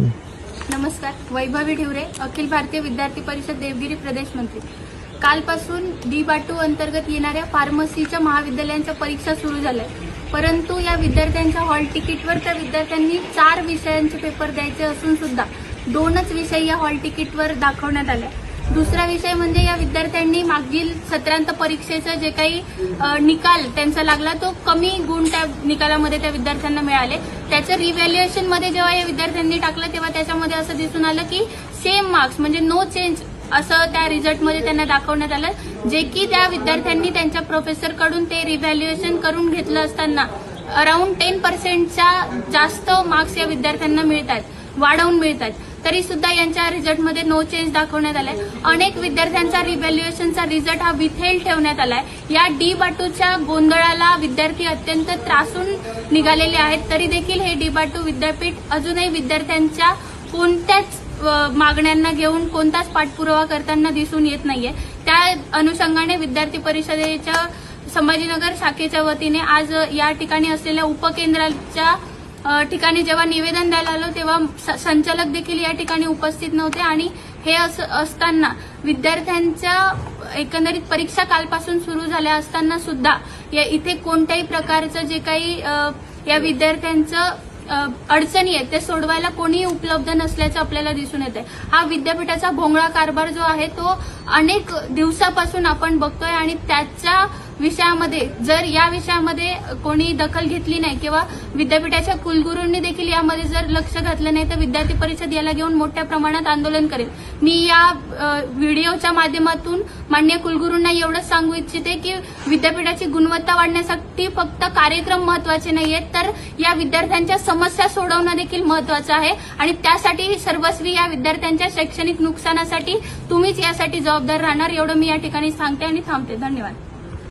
नमस्कार वैभवी ठिवरे अखिल भारतीय विद्यार्थी परिषद देवगिरी प्रदेश मंत्री. कालपासून डी बाटू अंतर्गत येणाऱ्या फार्मसीच्या महाविद्यालयांच्या परीक्षा सुरू झाल्या. परंतु या विद्यार्थ्यांच्या हॉल तिकीटवर त्या विद्यार्थ्यांनी चार विषयांचे पेपर द्यायचे असून सुद्धा दोनच विषय या हॉल तिकीटवर दाखवण्यात आल्या. दुसरा विषय म्हणजे या विद्यार्थ्यांनी मागील सत्रांत परीक्षेचा जे काही निकाल त्यांचा लागला तो कमी गुण त्या निकालामध्ये त्या विद्यार्थ्यांना मिळाले. त्याचं रिव्हॅल्युएशनमध्ये जेव्हा या विद्यार्थ्यांनी टाकलं तेव्हा त्याच्यामध्ये असं दिसून आलं की सेम मार्क्स म्हणजे नो चेंज असं त्या रिझल्टमध्ये त्यांना दाखवण्यात आलं. जे की त्या विद्यार्थ्यांनी त्यांच्या प्रोफेसरकडून ते रिव्हॅल्युएशन करून घेतलं असताना अराउंड टेन पर्सेंटच्या जास्त मार्क्स या विद्यार्थ्यांना मिळतात वाढवून मिळतात. तरी सुद्धा यांच्या रिझल्टमध्ये नो चेंज दाखवण्यात आलाय. अनेक विद्यार्थ्यांचा रिव्हॅल्युएशनचा रिझल्ट हा विथेल ठेवण्यात आलाय. या डी बाटूच्या गोंधळाला विद्यार्थी अत्यंत त्रासून निघालेले आहेत. तरी देखील हे डी बाटू विद्यापीठ अजूनही विद्यार्थ्यांच्या कोणत्याच मागण्यांना घेऊन कोणताच पाठपुरावा करताना दिसून येत नाहीये. त्या अनुषंगाने विद्यार्थी परिषदेच्या संभाजीनगर शाखेच्या वतीने आज या ठिकाणी असलेल्या उपकेंद्राच्या ठिकाणी जेव्हा निवेदन द्यायला आलो तेव्हा स- संचालक देखील या ठिकाणी उपस्थित नव्हते आणि हे असं असताना विद्यार्थ्यांच्या एकंदरीत परीक्षा कालपासून सुरू झाल्या असताना सुद्धा या इथे कोणत्याही प्रकारचं जे काही या विद्यार्थ्यांचं अडचणी आहेत ते सोडवायला कोणीही उपलब्ध नसल्याचं आपल्याला दिसून येत आहे हा विद्यापीठाचा भोंगळा कारभार जो आहे तो अनेक दिवसापासून आपण बघतोय आणि त्याच्या विषयामध्ये जर या विषयामध्ये कोणी दखल घेतली नाही किंवा विद्यापीठाच्या कुलगुरूंनी देखील यामध्ये जर लक्ष घातलं नाही तर विद्यार्थी परिषद याला घेऊन मोठ्या प्रमाणात आंदोलन करेल. मी या व्हिडिओच्या माध्यमातून मान्य कुलगुरूंना एवढंच सांगू इच्छिते की विद्यापीठाची गुणवत्ता वाढण्यासाठी फक्त कार्यक्रम महत्त्वाचे नाहीयेत तर या विद्यार्थ्यांच्या समस्या सोडवणं देखील महत्वाचं आहे. आणि त्यासाठी सर्वस्वी या विद्यार्थ्यांच्या शैक्षणिक नुकसानासाठी तुम्हीच यासाठी जबाबदार राहणार एवढं मी या ठिकाणी सांगते आणि थांबते. धन्यवाद.